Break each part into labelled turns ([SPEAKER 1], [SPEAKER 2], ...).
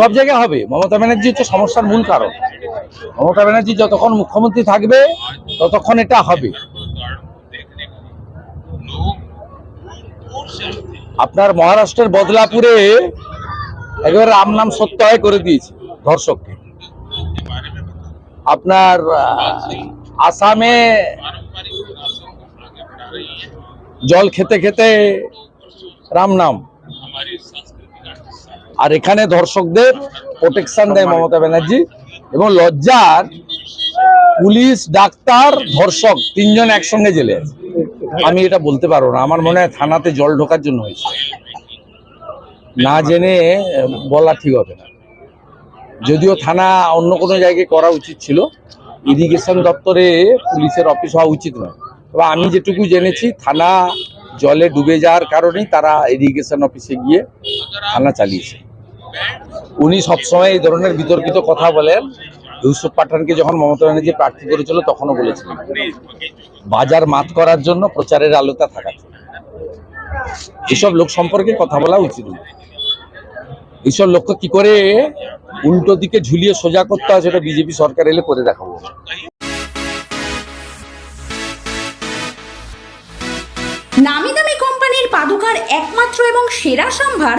[SPEAKER 1] সব জায়গায় হবে। মমতা ব্যানার্জি হচ্ছে সমস্যার মূল কারণ। মমতা ব্যানার্জি যতক্ষণ মুখ্যমন্ত্রী থাকবে, ততক্ষণ এটা হবে। আপনার মহারাষ্ট্রের বদলাপুরে একেবারে রাম নাম সত্যায় করে দিয়েছে ধর্ষককে। আপনার আসামে জল খেতে খেতে রাম নাম আর এখানে ধর্ষকদের প্রোটেকশন দেয় মমতা ব্যানার্জি। এবং লজ্জার পুলিশ, ডাক্তার, ধর্ষক তিনজন একসঙ্গে জেলে। আমি এটা বলতে পারব না। আমার মনে হয় থানাতে জল ঢোকার জন্য হয়েছে। না জেনে বলা ঠিক হবে না। যদিও থানা অন্য কোনো জায়গায় করা উচিত ছিল। ইরিগেশন দপ্তরে পুলিশের অফিস হওয়া উচিত নয়। তবে আমি যেটুকু জেনেছি, থানা জলে ডুবে যাওয়ার কারণেই তারা ইরিগেশন অফিসে গিয়ে থানা চালিয়েছে। উনি সবসময় এই ধরনের বিতর্কিত কথা বলেন। ইউসুফ পাঠানকে যখন মমতা ব্যানার্জি প্রার্থী করেছিল, তখনও বলেছিলেন। বাজার মাত করার জন্য প্রচারের আলোতা থাকা এসব লোক সম্পর্কে কথা বলা উচিত নয়। এইসব লোককে কি করে উল্টো দিকে ঝুলিয়ে সোজা করতে হয়, সেটা বিজেপি সরকার এলে করে দেখাবো।
[SPEAKER 2] নামি দামি কোম্পানির পাদুকার একমাত্র এবং সেরা সম্ভার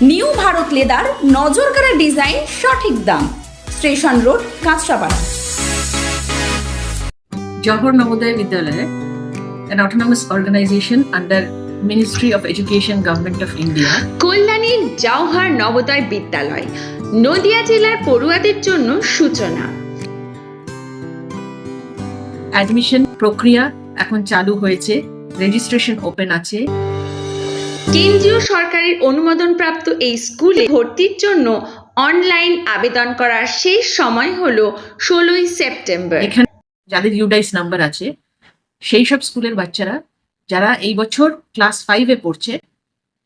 [SPEAKER 2] নিউ ভারত লেদার নজর নজরকাড়া ডিজাইন সঠিক দাম। Station road Kanchrapara.
[SPEAKER 3] Johor Navodaya Vidyalaya, an autonomous organization under Ministry of Education, Government of India,
[SPEAKER 4] কল্যাণীর জওহর নবোদয় বিদ্যালয় নদিয়া জেলার পড়ুয়াদের জন্য সূচনা।
[SPEAKER 3] অ্যাডমিশন প্রক্রিয়া এখন চালু হয়েছে রেজিস্ট্রেশন ওপেন আছে।
[SPEAKER 4] কেন্দ্রীয় সরকারের অনুমোদনপ্রাপ্ত এই স্কুলে ভর্তির জন্য অনলাইন আবেদন করার শেষ সময় হলো ষোলোই সেপ্টেম্বর।
[SPEAKER 3] এখানে যাদের ইউডাইস নাম্বার আছে সেই সব স্কুলের বাচ্চারা যারা এই বছর ক্লাস ফাইভে পড়ছে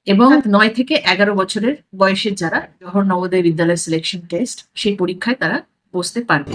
[SPEAKER 3] এবং নয় থেকে এগারো বছরের বয়সের যারা জহর নবোদয় বিদ্যালয় সিলেকশন টেস্ট সেই পরীক্ষায় তারা বসতে পারবে।